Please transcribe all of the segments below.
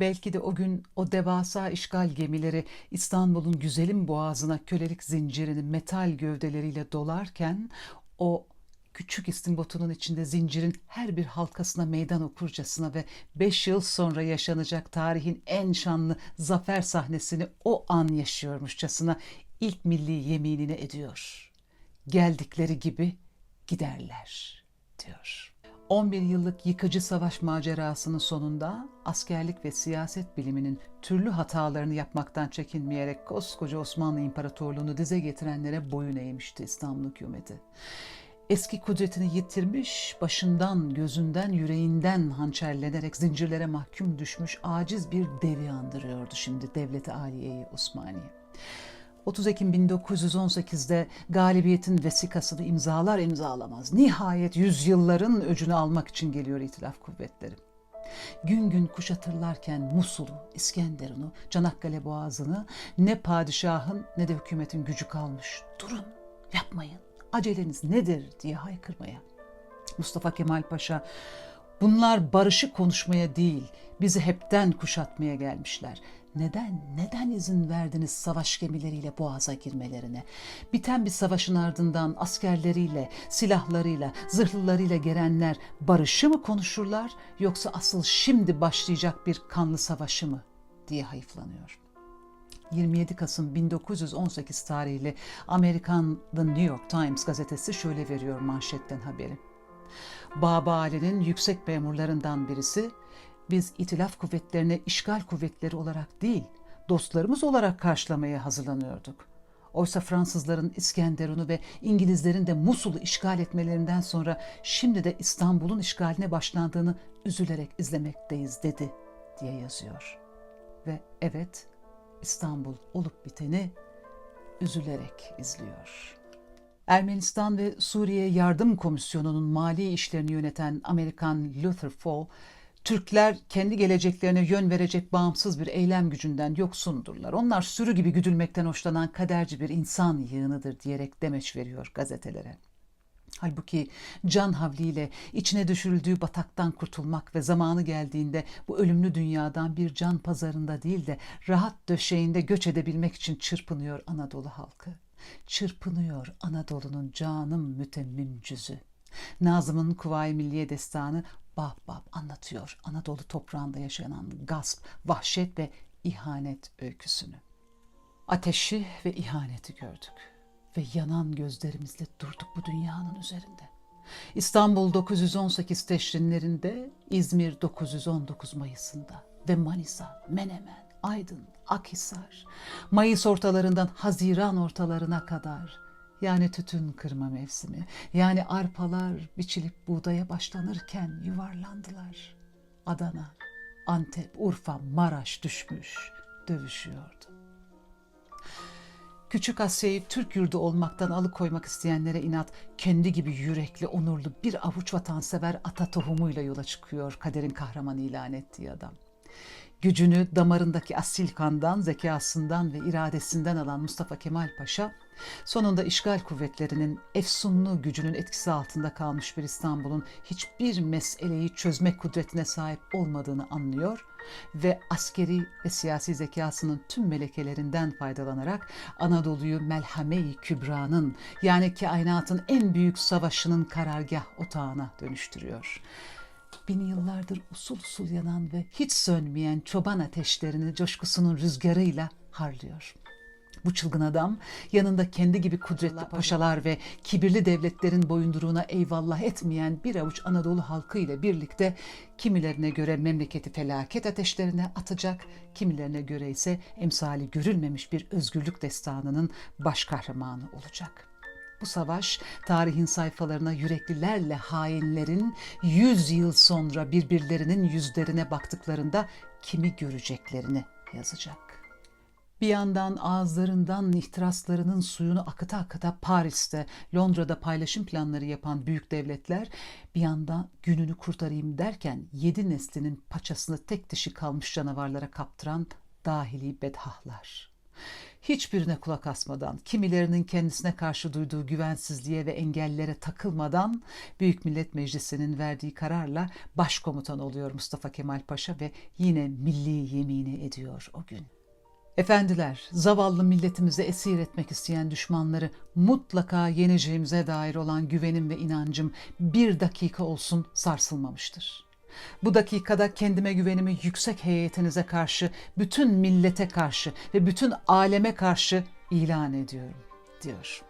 Belki de o gün o devasa işgal gemileri İstanbul'un güzelim boğazına kölelik zincirini metal gövdeleriyle dolarken o küçük istimbotunun içinde zincirin her bir halkasına meydan okurcasına ve beş yıl sonra yaşanacak tarihin en şanlı zafer sahnesini o an yaşıyormuşçasına ilk milli yeminini ediyor. Geldikleri gibi giderler diyor. 11 yıllık yıkıcı savaş macerasının sonunda askerlik ve siyaset biliminin türlü hatalarını yapmaktan çekinmeyerek koskoca Osmanlı İmparatorluğunu dize getirenlere boyun eğmişti İstanbul hükümeti. Eski kudretini yitirmiş, başından, gözünden, yüreğinden hançerlenerek zincirlere mahkum düşmüş aciz bir devi andırıyordu şimdi Devleti Aliye-i Osmaniye. 30 Ekim 1918'de galibiyetin vesikasını imzalar imzalamaz. Nihayet yüzyılların öcünü almak için geliyor İtilaf kuvvetleri. Gün gün kuşatırlarken Musul'u, İskenderun'u, Çanakkale Boğazı'nı ne padişahın ne de hükümetin gücü kalmış. Durun, yapmayın, aceleniz nedir diye haykırmaya. Mustafa Kemal Paşa bunlar barışı konuşmaya değil, bizi hepten kuşatmaya gelmişler. Neden, neden izin verdiniz savaş gemileriyle boğaza girmelerine? Biten bir savaşın ardından askerleriyle, silahlarıyla, zırhlılarıyla gelenler barışı mı konuşurlar yoksa asıl şimdi başlayacak bir kanlı savaşı mı diye hayıflanıyor. 27 Kasım 1918 tarihli Amerikan The New York Times gazetesi şöyle veriyor manşetten haberi. Baba Ali'nin yüksek memurlarından birisi biz itilaf kuvvetlerine işgal kuvvetleri olarak değil, dostlarımız olarak karşılamaya hazırlanıyorduk. Oysa Fransızların İskenderun'u ve İngilizlerin de Musul'u işgal etmelerinden sonra şimdi de İstanbul'un işgaline başlandığını üzülerek izlemekteyiz dedi diye yazıyor. Ve evet İstanbul olup biteni üzülerek izliyor. Ermenistan ve Suriye Yardım Komisyonu'nun mali işlerini yöneten Amerikan Luther Fall, Türkler kendi geleceklerine yön verecek bağımsız bir eylem gücünden yoksundurlar. Onlar sürü gibi güdülmekten hoşlanan kaderci bir insan yığınıdır diyerek demeç veriyor gazetelere. Halbuki can havliyle içine düşürüldüğü bataktan kurtulmak ve zamanı geldiğinde bu ölümlü dünyadan bir can pazarında değil de rahat döşeğinde göç edebilmek için çırpınıyor Anadolu halkı. Çırpınıyor Anadolu'nun canım mütemmim cüzü. Nazım'ın Kuvayi Milliye Destanı bab bab anlatıyor Anadolu toprağında yaşanan gasp, vahşet ve ihanet öyküsünü. Ateşi ve ihaneti gördük ve yanan gözlerimizle durduk bu dünyanın üzerinde. İstanbul 918 teşrinlerinde, İzmir 919 Mayıs'ında ve Manisa, Menemen, Aydın, Akhisar, Mayıs ortalarından Haziran ortalarına kadar yani tütün kırma mevsimi, yani arpalar biçilip buğdaya başlanırken yuvarlandılar. Adana, Antep, Urfa, Maraş düşmüş, dövüşüyordu. Küçük Asya'yı Türk yurdu olmaktan alıkoymak isteyenlere inat, kendi gibi yürekli, onurlu bir avuç vatansever ata tohumuyla yola çıkıyor kaderin kahramanı ilan ettiği adam. Gücünü damarındaki asil kandan, zekasından ve iradesinden alan Mustafa Kemal Paşa, sonunda işgal kuvvetlerinin efsunlu gücünün etkisi altında kalmış bir İstanbul'un hiçbir meseleyi çözme kudretine sahip olmadığını anlıyor ve askeri ve siyasi zekasının tüm melekelerinden faydalanarak Anadolu'yu Melhame-i Kübra'nın yani kainatın en büyük savaşının karargah otağına dönüştürüyor bin yıllardır usul usul yanan ve hiç sönmeyen çoban ateşlerini coşkusunun rüzgarıyla harlıyor. Bu çılgın adam yanında kendi gibi kudretli paşalar ve kibirli devletlerin boyunduruğuna eyvallah etmeyen bir avuç Anadolu halkı ile birlikte kimilerine göre memleketi felaket ateşlerine atacak, kimilerine göre ise emsali görülmemiş bir özgürlük destanının baş kahramanı olacak.'' Bu savaş tarihin sayfalarına yüreklilerle hainlerin yüz yıl sonra birbirlerinin yüzlerine baktıklarında kimi göreceklerini yazacak. Bir yandan ağızlarından ihtiraslarının suyunu akıta akıta Paris'te, Londra'da paylaşım planları yapan büyük devletler bir yandan gününü kurtarayım derken yedi neslinin paçasını tek dişi kalmış canavarlara kaptıran dahili bedhahlar. Hiçbirine kulak asmadan, kimilerinin kendisine karşı duyduğu güvensizliğe ve engellere takılmadan Büyük Millet Meclisi'nin verdiği kararla başkomutan oluyor Mustafa Kemal Paşa ve yine milli yemini ediyor o gün. Efendiler, zavallı milletimizi esir etmek isteyen düşmanları mutlaka yeneceğimize dair olan güvenim ve inancım bir dakika olsun sarsılmamıştır. Bu dakikada kendime güvenimi yüksek heyetinize karşı, bütün millete karşı ve bütün aleme karşı ilan ediyorum, diyor.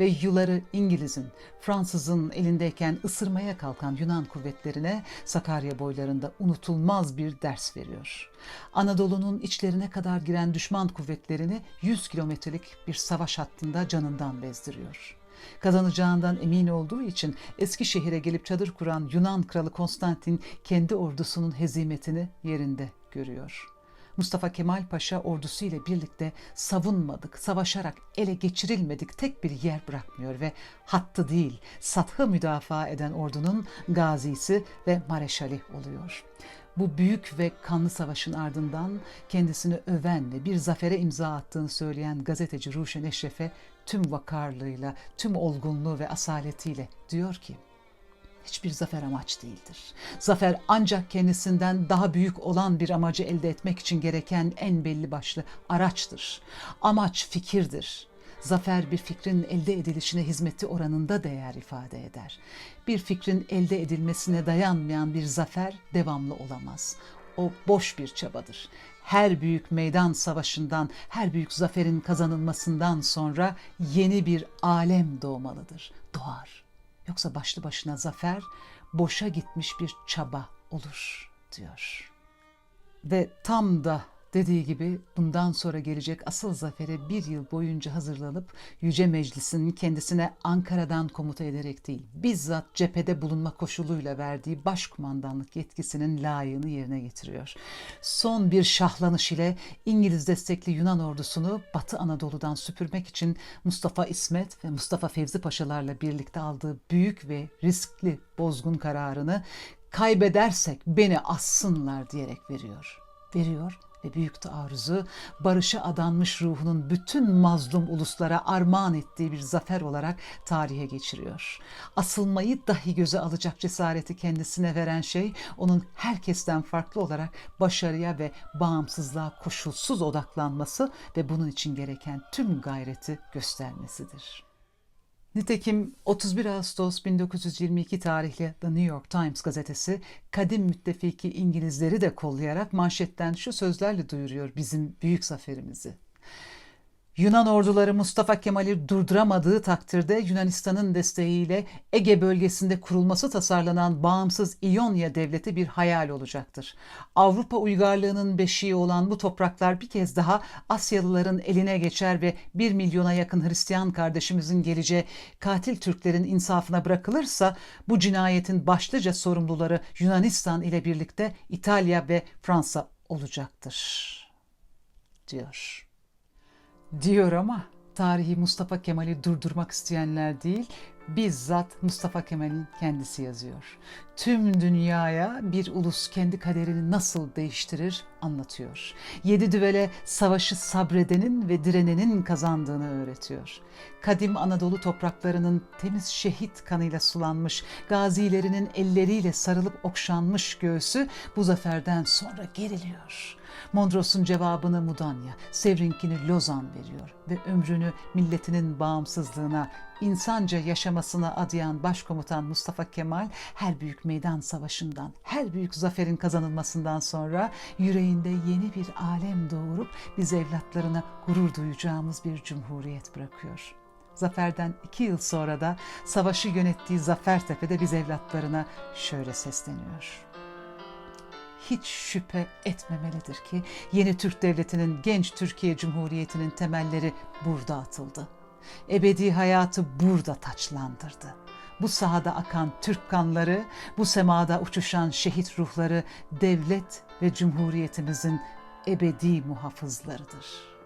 Ve yuları İngiliz'in, Fransız'ın elindeyken ısırmaya kalkan Yunan kuvvetlerine Sakarya boylarında unutulmaz bir ders veriyor. Anadolu'nun içlerine kadar giren düşman kuvvetlerini 100 kilometrelik bir savaş hattında canından bezdiriyor. Kazanacağından emin olduğu için Eskişehir'e gelip çadır kuran Yunan kralı Konstantin kendi ordusunun hezimetini yerinde görüyor. Mustafa Kemal Paşa ordusu ile birlikte savunmadık, savaşarak ele geçirilmedik tek bir yer bırakmıyor ve hattı değil, sathı müdafaa eden ordunun gazisi ve mareşali oluyor. Bu büyük ve kanlı savaşın ardından kendisini öven ve bir zafere imza attığını söyleyen gazeteci Ruşen Eşref'e tüm vakarlığıyla, tüm olgunluğu ve asaletiyle diyor ki hiçbir zafer amaç değildir. Zafer ancak kendisinden daha büyük olan bir amacı elde etmek için gereken en belli başlı araçtır. Amaç fikirdir. Zafer bir fikrin elde edilişine hizmeti oranında değer ifade eder. Bir fikrin elde edilmesine dayanmayan bir zafer devamlı olamaz. O boş bir çabadır. Her büyük meydan savaşından, her büyük zaferin kazanılmasından sonra yeni bir alem doğmalıdır. Doğar. Yoksa başlı başına zafer boşa gitmiş bir çaba olur diyor. Ve tam da dediği gibi bundan sonra gelecek asıl zafere bir yıl boyunca hazırlanıp Yüce Meclis'in kendisine Ankara'dan komuta ederek değil, bizzat cephede bulunma koşuluyla verdiği başkumandanlık yetkisinin layığını yerine getiriyor. Son bir şahlanış ile İngiliz destekli Yunan ordusunu Batı Anadolu'dan süpürmek için Mustafa İsmet ve Mustafa Fevzi Paşalarla birlikte aldığı büyük ve riskli bozgun kararını kaybedersek beni assınlar diyerek veriyor. Veriyor ve büyük taarruzu barışa adanmış ruhunun bütün mazlum uluslara armağan ettiği bir zafer olarak tarihe geçiriyor. Asılmayı dahi göze alacak cesareti kendisine veren şey onun herkesten farklı olarak başarıya ve bağımsızlığa koşulsuz odaklanması ve bunun için gereken tüm gayreti göstermesidir. Nitekim 31 Ağustos 1922 tarihli The New York Times gazetesi kadim müttefiki İngilizleri de kollayarak manşetten şu sözlerle duyuruyor bizim büyük zaferimizi. Yunan orduları Mustafa Kemal'i durduramadığı takdirde Yunanistan'ın desteğiyle Ege bölgesinde kurulması tasarlanan bağımsız İonya devleti bir hayal olacaktır. Avrupa uygarlığının beşiği olan bu topraklar bir kez daha Asyalıların eline geçer ve bir milyona yakın Hristiyan kardeşimizin geleceği katil Türklerin insafına bırakılırsa bu cinayetin başlıca sorumluları Yunanistan ile birlikte İtalya ve Fransa olacaktır diyor diyor ama tarihi Mustafa Kemal'i durdurmak isteyenler değil, bizzat Mustafa Kemal'in kendisi yazıyor. Tüm dünyaya bir ulus kendi kaderini nasıl değiştirir anlatıyor. Yedi düvele savaşı sabredenin ve direnenin kazandığını öğretiyor. Kadim Anadolu topraklarının temiz şehit kanıyla sulanmış, gazilerinin elleriyle sarılıp okşanmış göğsü bu zaferden sonra geriliyor. Mondros'un cevabını Mudanya, Sevrinkini Lozan veriyor ve ömrünü milletinin bağımsızlığına, insanca yaşamasına adayan Başkomutan Mustafa Kemal her büyük meydan savaşından, her büyük zaferin kazanılmasından sonra yüreğinde yeni bir alem doğurup biz evlatlarına gurur duyacağımız bir cumhuriyet bırakıyor. Zaferden iki yıl sonra da savaşı yönettiği Zafertepe'de biz evlatlarına şöyle sesleniyor hiç şüphe etmemelidir ki yeni Türk Devleti'nin genç Türkiye Cumhuriyeti'nin temelleri burada atıldı. Ebedi hayatı burada taçlandırdı. Bu sahada akan Türk kanları, bu semada uçuşan şehit ruhları devlet ve cumhuriyetimizin ebedi muhafızlarıdır.''